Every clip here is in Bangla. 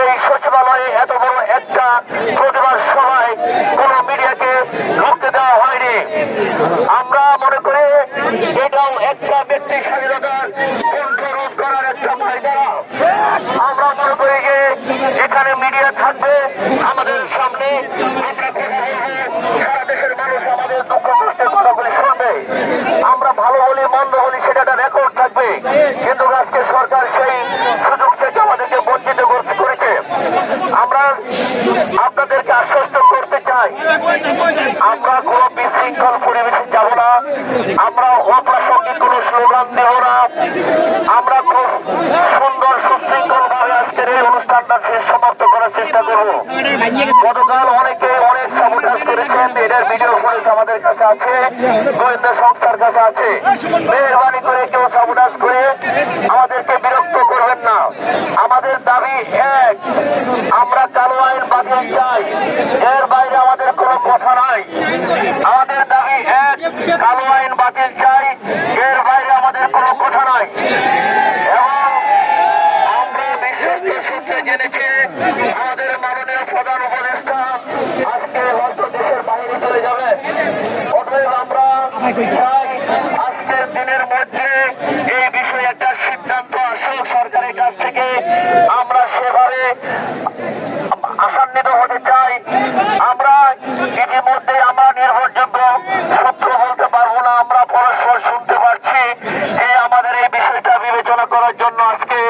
এই সচিবালয়ে এত বড় একটা প্রতিবাদ সভায় কোন মিডিয়াকে ঢুকতে দেওয়া হয়নি। আমরা মনে করি এটাও একটা ব্যক্তি স্বাধীনতার কণ্ঠরোধ করার একটা ময়দান। আমরা খুব সুন্দর সুশৃঙ্খল ভাবে আজকের এই অনুষ্ঠানটা শেষ সমাপ্ত করার চেষ্টা করব। গতকাল অনেকে অনেক সাবকাশ করেছেন এটার ভিডিও ফুটেজ আমাদের কাছে আছে, গোয়েন্দা সংস্থার কাছে আছে। মেহরবানি করে কেউ সাবকাশ করে আমাদেরকে বিরক্ত করবেন না। আমাদের দাবি এক, আমরা কালো আইন বাতিল চাই। এর বাইরে আমাদের কোনো কথা নাই। আমাদের দাবি এক, কালো আইন বাতিল চাই। এর বাইরে আমাদের কোনো কথা নাই এবং আমরা বিশ্বস্ত সূত্রে জেনেছি আমাদের মাননীয় প্রধান উপদেষ্টা আজকে হয়তো দেশের বাইরে চলে যাবে অতএব আমরা চাই আজকের দিনের মধ্যে এই বিষয়ে একটা সিদ্ধান্ত আসুক সরকারের কাছ থেকে। আমরা সেভাবে আসান্বিত হতে চাই। আমরা ইতিমধ্যে আমরা নির্ভরযোগ্য সূত্র বলতে পারব না, আমরা পরস্পর শুনতে পারছি। যে আমাদের এই বিষয়টা বিবেচনা করার জন্য আজকে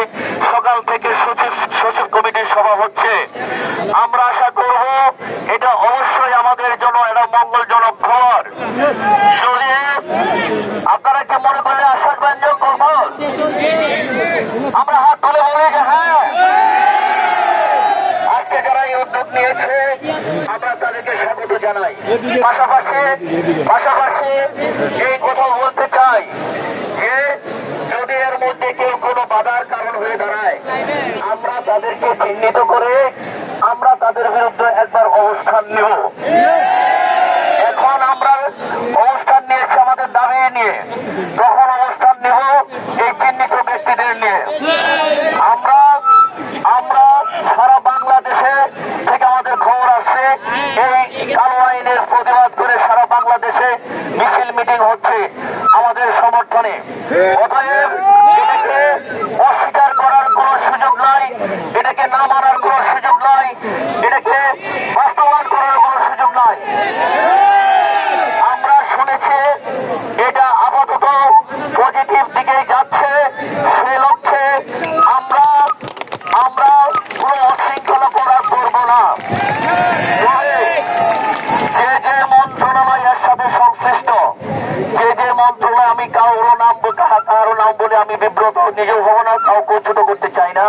সকাল থেকে সচিব সচিব কমিটির সভা হচ্ছে। আমরা আশা করব এটা অবশ্যই আমাদের জন্য এটা মঙ্গলজনক খবর যদি আপনারা কি মনে করলে আশ্বাস ব্যঞ্জন করব আমরা হাত তুলে বলি যে হ্যাঁ। আজকে যারা এই উদ্যোগ নিয়েছে আমরা তাদেরকে স্বাগত জানাই। পাশাপাশি পাশাপাশি এই কথা বলতে চাই যে যদি এর মধ্যে কেউ কোনো বাধার কারণ হয়ে দাঁড়ায় আমরা তাদেরকে চিহ্নিত করে আমরা তাদের বিরুদ্ধে একবার অবস্থান নেব এখন আমরা অবস্থান নিয়েছি আমাদের দাবি নিয়ে তখন অবস্থান নেব এই চিহ্নিত ব্যক্তিদের নিয়ে আমরা আমরা সারা বাংলাদেশে থেকে আমাদের খবর আসছে এই কালো আইনের প্রতিবাদ করে সারা বাংলাদেশে মিছিল মিটিং হচ্ছে আমাদের সমর্থনে বিব্রত, নিজেও হব না, কাউকে ছোট করতে চাই না।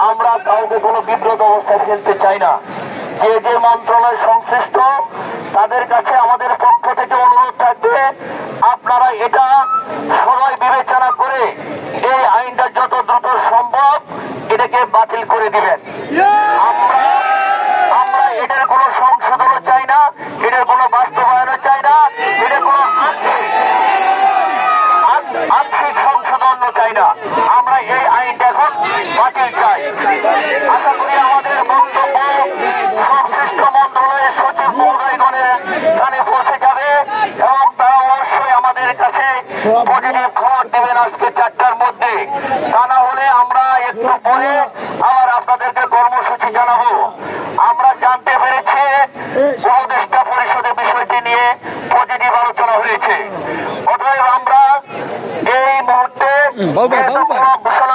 আমরা কাউকে কোনো বিব্রত অবস্থায় ফেলতে চাই না। যে যে মন্ত্রণালয় সংশ্লিষ্ট, তাদের কাছে আমাদের পক্ষ থেকে অনুরোধ থাকবে, আপনারা এটা সবাই বিবেচনা করে এই আইনটা যত দ্রুত সম্ভব এটাকে বাতিল করে দিবেন আমরা আমরা এটার কোনো সংশোধনও চাই না এটার কোনো বাস্তবায়নও চাই না এটার কোনো আংশিক আং- আংশিক সংশোধনও চাই না আমরা এই আইনটা এখন বাতিল চাই আশা করি আমাদের বক্তব্য সংশ্লিষ্ট মন্ত্রণালয়ের সচিব মহোদয়গণের কানে পৌঁছে যাবে এবং তারা অবশ্যই আমাদের কাছে পজিটিভ খবর দেবেন আজকে চারটার মধ্যে। তা না হলে আমরা একটু পরে আবার আপনাদেরকে কর্মসূচি জানাব। আমরা জানতে পেরেছি উপদেষ্টা পরিষদে বিষয়টি নিয়ে পজিটিভ আলোচনা হয়েছে। অতএব আমরা এই মুহূর্তে ঘোষণা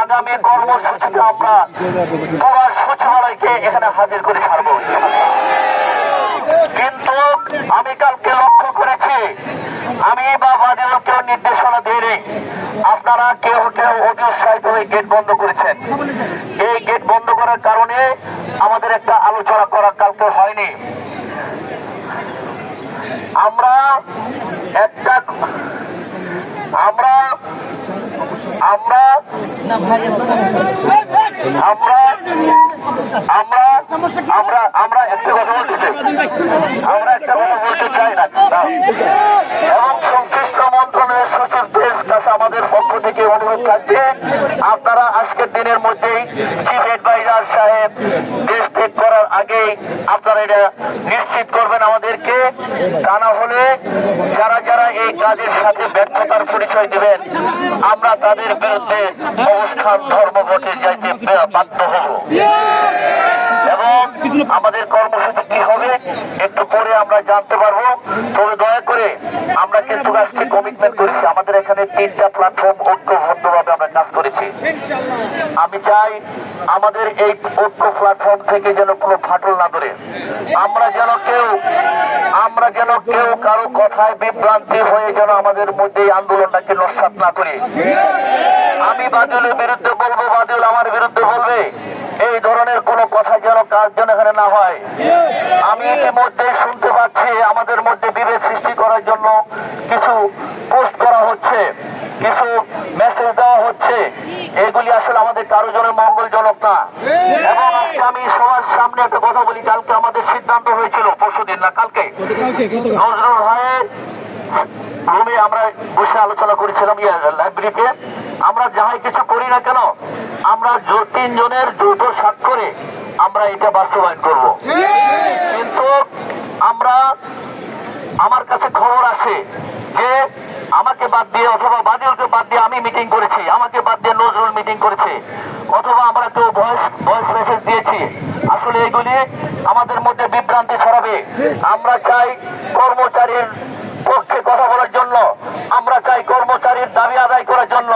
আগামী কর্মসূচিতে আমরা পুরো সচিবালয়কে এখানে হাজির করে ছাড়বো। কিন্তু আমি কালকে লক্ষ্য করেছি, আমি বা আপনারা কেউ কেউ হয়ে গেট বন্ধ করেছেন। এই গেট বন্ধ করার কারণে আমাদের একটা আলোচনা করা কালকে হয়নি। আমরা একটা আমরা আমরা আমরা আমরা আমরা আমরা একটা কথা বলতে আমরা একটা কথা বলতে চাই না। এবং সংশ্লিষ্ট আপনারা আজকের দিনের মধ্যেই চিফ অ্যাডভাইজার সাহেব দেশ ত্যাগ করার আগেই আপনারা এটা নিশ্চিত করবেন আমাদেরকে। তা না হলে যারা যারা এই কাজের সাথে ব্যর্থতার পরিচয় দেবেন, আমরা তাদের বিরুদ্ধে অবস্থান ধর্মঘটে যাইতে বাধ্য হব। এবং আমাদের কর্মসূচি কি হবে, একটু পরে আমরা জানতে পারব। তবে আমরা কিন্তু আজকে কমিটমেন্ট করেছি। আমাদের এখানে তিনটা প্ল্যাটফর্ম ঐক্যবদ্ধভাবে আমরা কাজ করেছি। আমি চাই আমাদের এই ঐক্য প্ল্যাটফর্ম থেকে যেন কোনো ফাটল না ধরে। আমরা যেন কেউ আমরা যেন কেউ কারও কথায় বিভ্রান্তি হয়ে যেন আমাদের মধ্যে এই আন্দোলনটাকে নস্বাত না করি। আমি বাদুলের বিরুদ্ধে বলব বাদুল আমার বিরুদ্ধে বলবে এই ধরনের কোনো কথা যেন কার যেন এখানে না হয়। আমি ইতিমধ্যে শুনতে পাচ্ছি আমাদের মধ্যে বিভেদ সৃষ্টি করার জন্য কিছু পোস্ট করা হচ্ছে কিছু মেসেজ দেওয়া হচ্ছে এগুলি আসলে আমাদের কারও জন্য মঙ্গলজনক না এবং আজকে আমি সবার সামনে একটা কথা বলি কালকে আমাদের সিদ্ধান্ত হয়েছিল পরশুদিন না কালকে। নজরুল ভাইয়ের রুমে আমরা বসে আলোচনা করেছিলাম লাইব্রেরিতে। আমরা যাহাই কিছু করি না কেন আমরা তিনজনের দ্রুত স্বাক্ষরে আমরা এটা বাস্তবায়ন করব। কিন্তু আমরা আমার কাছে খবর আসে যে আমাকে বাদ দিয়ে অথবা বাদিলকে বাদ দিয়ে আমি মিটিং করেছি আমাকে বাদ দিয়ে নজরুল মিটিং করেছে অথবা আমরা কেউ ভয়েস ভয়েস মেসেজ দিয়েছি আসলে আমাদের মধ্যে বিভ্রান্তি ছড়াবে। আমরা চাই কর্মচারীর পক্ষে কথা বলার জন্য। আমরা চাই কর্মচারীর দাবি আদায় করার জন্য।